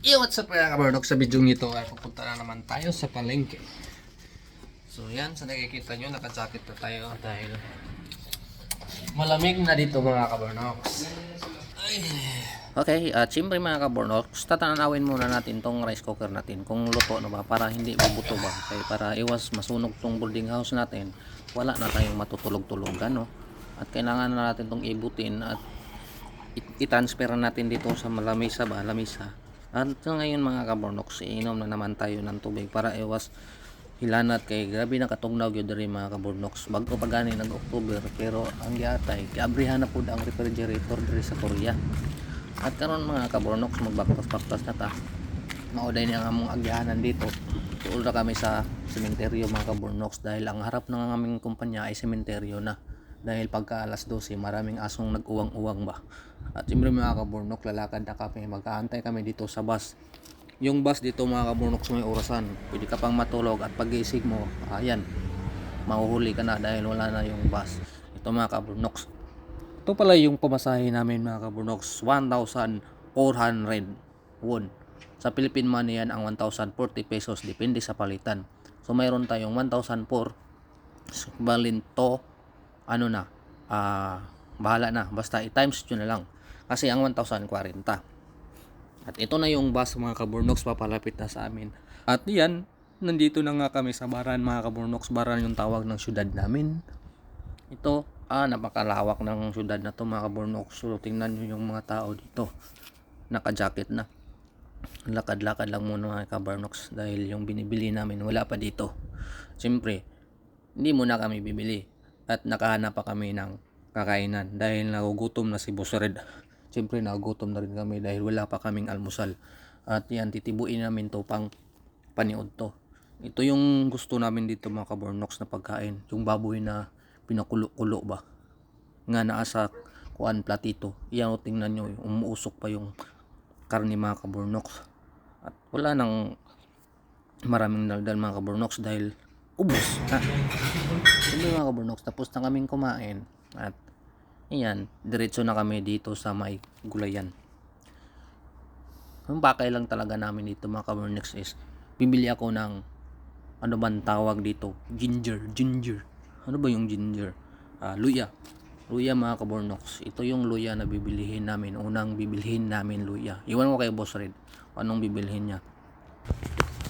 Yo, what's up mga kabardok? Sa video nito ay pupunta na naman tayo sa palengke. So yan, sa nakikita nyo, nakajakit na tayo dahil malamig na dito mga kabarnoks. Okay, at siyempre mga kabarnoks, tatanawin muna natin tong rice cooker natin kung luto na ba para hindi bubuto ba. Kaya para iwas masunog tong boarding house natin, wala na tayong matutulog-tulogan no. At kailangan na natin tong ibutin at i- i-transfer natin dito sa malamisa ba, lamisa. At ngayon mga kabornox, iinom na naman tayo ng tubig para iwas hilanat kay grabe na katugnaw gyud diri mga kabornox. Bago pa gani nag October pero ang giatay giabrihan na pud ang refrigerator diri sa Korea. At karon mga kabornox magbaktas-baktas na ta. Mauday ni ang among agyahanan dito. Tuol na kami sa sementeryo mga kabornox dahil ang harap ng aming kumpanya ay sementeryo na dahil pagka alas 12 maraming asong nag-uwang-uwang ba? At siyempre mga kaburnok lalakad na kami. Magkaantay kami dito sa bus. Yung bus dito mga kaburnok sa may orasan. Pwede ka pang matulog at pagising mo ayan mahuhuli ka na dahil wala na yung bus. Ito mga kaburnok ito pala yung pamasahe namin mga kaburnok 1,400 won. Sa Philippine money yan ang 1,040 pesos depende sa palitan. So mayroon tayong 1,004 balin to ano na, ah, bahala na. Basta i-times nyo na lang. Kasi ang 1,040. At ito na yung bus mga kaburnoks papalapit na sa amin. At yan, nandito na nga kami sa Baran mga kaburnoks. Baran yung tawag ng syudad namin. Ito, ah, napakalawak ng syudad na to mga kaburnoks. So, tingnan nyo yung mga tao dito. Naka-jacket na. Lakad-lakad lang muna mga kaburnoks dahil yung binibili namin wala pa dito. Siyempre, hindi muna kami bibili at nakahanap pa kami ng kakainan dahil nagugutom na si Boss Red. Siyempre nagugutom na rin kami dahil wala pa kaming almusal. At yan, titibuin namin to pang paniod to. Ito yung gusto namin dito mga kabornox na pagkain. Yung baboy na pinakulo-kulo ba. Nga naa sa kuan platito. Yan o tingnan nyo, umuusok pa yung karni mga kabornox. At wala nang maraming daldal mga kabornox dahil ubos. Ha? Hindi mga kaburnoks, tapos na kaming kumain. At, ayan, diretso na kami dito sa may gulayan. Ang pakay lang talaga namin dito mga kaburnoks is, bibili ako ng, ano man tawag dito, ginger, ginger. Ano ba yung ginger? Ah, luya. Luya mga kaburnoks. Ito yung luya na bibilihin namin. Unang bibilihin namin luya. Iwan ko kay Boss Red. Anong bibilihin niya?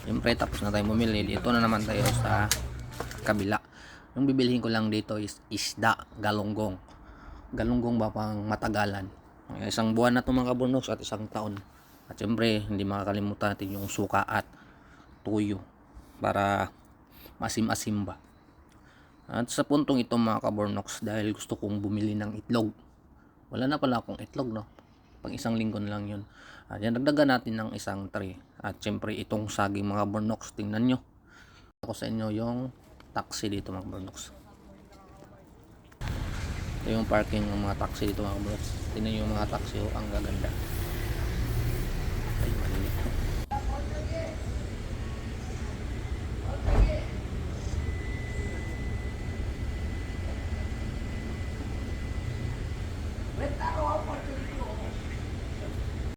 Siyempre, tapos na tayo bumili. Dito na naman tayo sa kabila. Yung bibilihin ko lang dito is isda, galunggong. Galunggong ba pang matagalan. Isang buwan na ito mga kaburnoks at isang taon. At siyempre, hindi makakalimutan natin yung suka at tuyo para masim-asim ba. At sa puntong ito mga kaburnoks dahil gusto kong bumili ng itlog. Wala na pala akong itlog no. Pang isang linggo na lang yun. At yan, dagdagan natin ng isang tray. At siyempre itong saging mga burnoks, tingnan nyo. Ako sa inyo yung taxi dito mga burnoks. Ito yung parking ng mga taxi dito mga burnoks. Tingnan nyo yung mga taxi, oh, ang gaganda.